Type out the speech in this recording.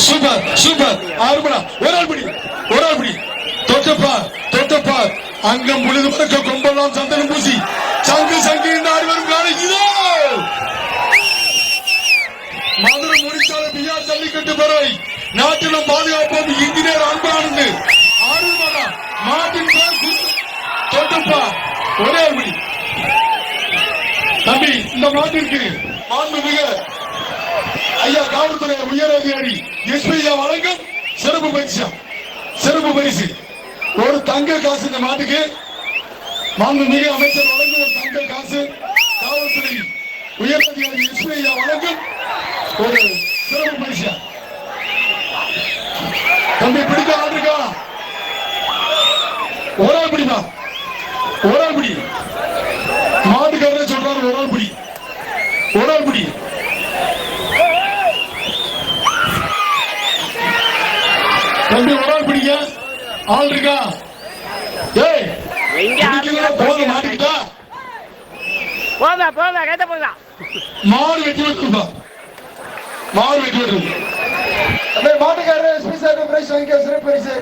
Super super ஆறுபடா ஒரு ஆள் பிடி ஒரு ஆள் பிடி தொட்டப்பார் தொட்டப்பார் அங்கம் முழுது பறக்க கொம்பெல்லாம் சந்தனம் பூசி சங்கு சங்கு என்று ஆடி வரும் காலை இதோ. மதுரை முடிச்சால பிஆர் ஜல்லிக்கட்டு பறவை நாட்டிலும் பாதுகாப்போம் இன்ஜினியர் அன்பானது ஆறுமாடா நாட்டின் பேர் குத்து. ஒரே ஆள் பிடி தம்பி இந்த மாட்டிற்கு மாண்புமிகு ஐயா காவல்துறை உயர் அதிகாரி எஸ்பி வழங்கும் சிறப்பு பரிசு. சிறப்பு பரிசு. ஒரு தங்க காசு இந்த மாட்டுக்கு. மாண்புமிகு அமைச்சர் வழங்கும் ஒரு தங்க காசு. காவல்துறை உயர் அதிகாரி எஸ்பி வழங்கும் ஒரு சிறப்பு பரிசு. தம்பி பிடிக்க ஆண்டிருக்கா ஒரே ஆள் பிடிமா ஒரு பிடி மாட்டுக்காரரே சொல்றாரு ஒரே பிடி ஒரே பிடி தம்பி ஒரு ஆள் பிடிங்க. ஆள் இருக்கா? ஏய் எங்க ஆளுங்க பிடிக்கலன்னா போதும் மாட்டிக்கிட்டா? போதா போதா கேட்ட போதா மாடு வெட்டி விட்டுருப்பா. மாடு வெட்டி மாட்டுக்காரர் பிரைஸ் வாங்கிக்க சிறப்பு பரிசு.